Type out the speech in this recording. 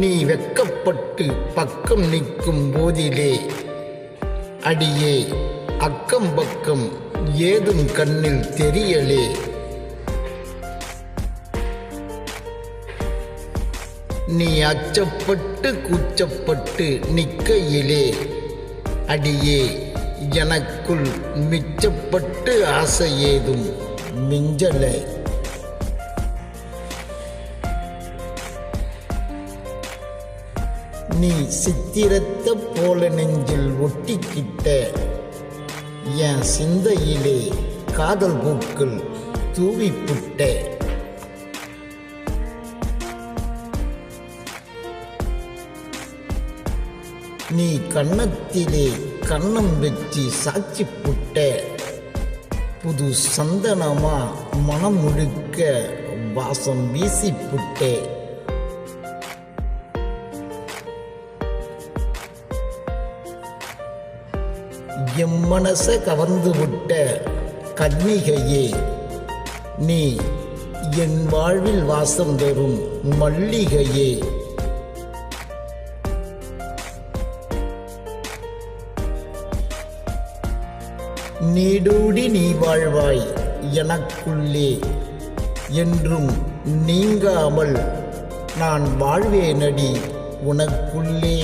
நீ வெக்கப்பட்டு பக்கம் நிற்கும் போதிலே அடியே அக்கம் பக்கம் ஏதும் கண்ணில் தெரியலே. நீ அச்சப்பட்டு கூச்சப்பட்டு நிற்கையிலே அடியே எனக்குள் மிச்சப்பட்டு ஆசை ஏதும் மிஞ்சலை. நீ சித்திரத்த போல நெஞ்சில் ஒட்டிக்கிட்ட என் சிந்தையிலே காதல் பூக்கள் தூவிப்புட்ட. நீ கன்னத்திலே கண்ணம் வச்சு சாட்சி புட்ட புது சந்தனமா மனம் முழுக்க வாசம் வீசி புட்டே எம் மனச கவர்ந்து விட்ட கன்னிகையே நீ என் வாழ்வில் வாசம் தரும் மல்லிகையே. நீடூடி நீ வாழ்வாய் எனக்குள்ளே என்றும் நீங்காமல் நான் வாழ்வேனடி உனக்குள்ளே.